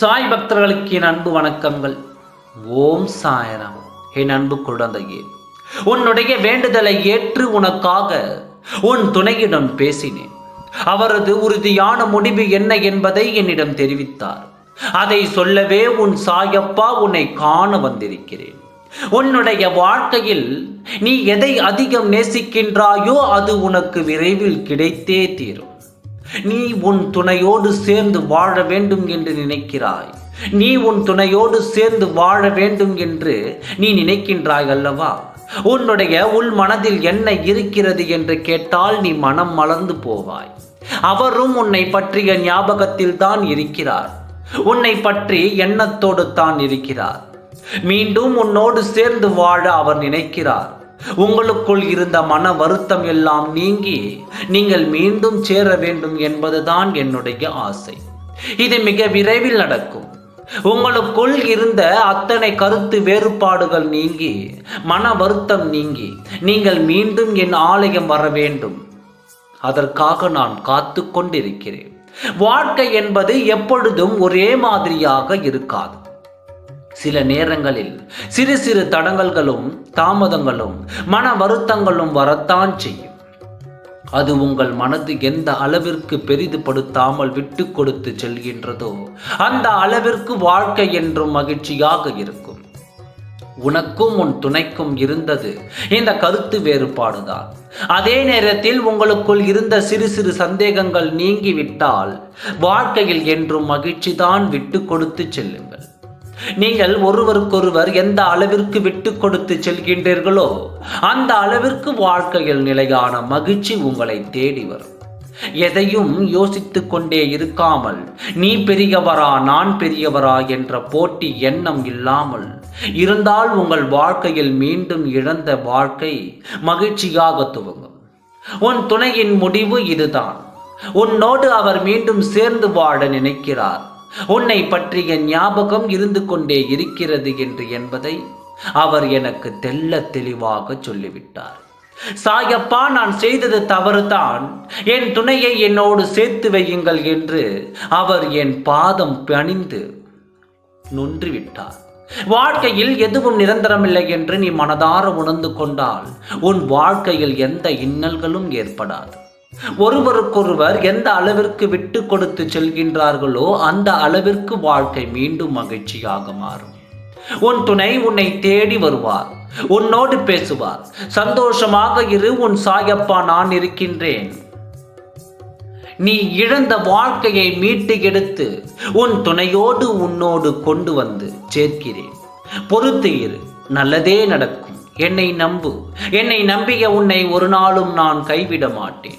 சாய் பக்தர்களுக்கு என் அன்பு வணக்கங்கள். ஓம் சாயராம். என் அன்பு குழந்தையே உன்னுடைய வேண்டுதலை ஏற்று உனக்காக உன் துணையிடம் பேசினேன். அவரது உறுதியான முடிவு என்ன என்பதை என்னிடம் தெரிவித்தார். அதை சொல்லவே உன் சாயப்பா உன்னை காண வந்திருக்கிறேன். உன்னுடைய வாழ்க்கையில் நீ எதை அதிகம் நேசிக்கின்றாயோ அது உனக்கு விரைவில் கிடைத்தே தீரும். நீ உன் துணையோடு சேர்ந்து வாழ வேண்டும் என்று நினைக்கிறாய். நீ உன் துணையோடு சேர்ந்து வாழ வேண்டும் என்று நீ நினைக்கின்றாய் அல்லவா? உன்னுடைய உள் மனதில் என்ன இருக்கிறது என்று கேட்டால் நீ மனம் மலர்ந்து போவாய். அவரும் உன்னை பற்றிய ஞாபகத்தில் தான் இருக்கிறார். உன்னை பற்றி எண்ணத்தோடு தான் இருக்கிறார். மீண்டும் உன்னோடு சேர்ந்து வாழ அவர் நினைக்கிறார். உங்களுக்குள் இருந்த மன வருத்தம் எல்லாம் நீங்கி நீங்கள் மீண்டும் சேர வேண்டும் என்பதுதான் என்னுடைய ஆசை. இது மிக விரைவில் நடக்கும். உங்களுக்குள் இருந்த அத்தனை கருத்து வேறுபாடுகள் நீங்கி மன வருத்தம் நீங்கி நீங்கள் மீண்டும் என் ஆலயம் வர வேண்டும். அதற்காக நான் காத்து கொண்டிருக்கிறேன். வாழ்க்கை என்பது எப்பொழுதும் ஒரே மாதிரியாக இருக்காது. சில நேரங்களில் சிறு சிறு தடங்கல்களும் தாமதங்களும் மன வருத்தங்களும் வரத்தான் செய்யும். அது உங்கள் மனது எந்த அளவிற்கு பெரிதுபடுத்தாமல் விட்டு கொடுத்து செல்கின்றதோ அந்த அளவிற்கு வாழ்க்கை என்றும் மகிழ்ச்சியாக இருக்கும். உனக்கும் உன் துணைக்கும் இருந்தது இந்த கருத்து வேறுபாடுதான். அதே நேரத்தில் உங்களுக்குள் இருந்த சிறு சிறு சந்தேகங்கள் நீங்கிவிட்டால் வாழ்க்கையில் என்றும் மகிழ்ச்சி தான் விட்டு கொடுத்து செல்லும். நீங்கள் ஒருவருக்கொருவர் எந்த அளவிற்கு விட்டு கொடுத்து செல்கின்றீர்களோ அந்த அளவிற்கு வாழ்க்கையில் நிலையான மகிழ்ச்சி உங்களை தேடி வரும். எதையும் யோசித்து கொண்டே இருக்காமல் நீ பெரியவரா நான் பெரியவரா என்ற போட்டி எண்ணம் இல்லாமல் இருந்தால் உங்கள் வாழ்க்கையில் மீண்டும் இழந்த வாழ்க்கை மகிழ்ச்சியாக துவங்கும். உன் துணையின் முடிவு இதுதான். உன்னோடு அவர் மீண்டும் சேர்ந்து வாழ நினைக்கிறார். உன்னை பற்றிய ஞாபகம் இருந்து கொண்டே இருக்கிறது என்று என்பதை அவர் எனக்கு தெல்ல தெளிவாக சொல்லிவிட்டார். சாயப்பா நான் செய்தது தவறுதான். என் துணையை என்னோடு சேர்த்து வையுங்கள் என்று அவர் என் பாதம் பணிந்து நொன்றுவிட்டார். வாழ்க்கையில் எதுவும் நிரந்தரமில்லை என்று நீ மனதார உணர்ந்து கொண்டால் உன் வாழ்க்கையில் எந்த இன்னல்களும் ஏற்படாது. ஒருவருக்கொருவர் எந்த அளவிற்கு விட்டு கொடுத்து செல்கின்றார்களோ அந்த அளவிற்கு வாழ்க்கை மீண்டும் மகிழ்ச்சியாக மாறும். உன் துணை உன்னை தேடி வருவார் உன்னோடு பேசுவார். சந்தோஷமாக இரு உன் சாயப்பா நான் இருக்கின்றேன். நீ இழந்த வாழ்க்கையை மீட்டு எடுத்து உன் துணையோடு உன்னோடு கொண்டு வந்து சேர்க்கிறேன். பொறுத்து இரு நல்லதே நடக்கும். என்னை நம்பு. என்னை நம்பிய உன்னை ஒரு நாளும் நான் கைவிட மாட்டேன்.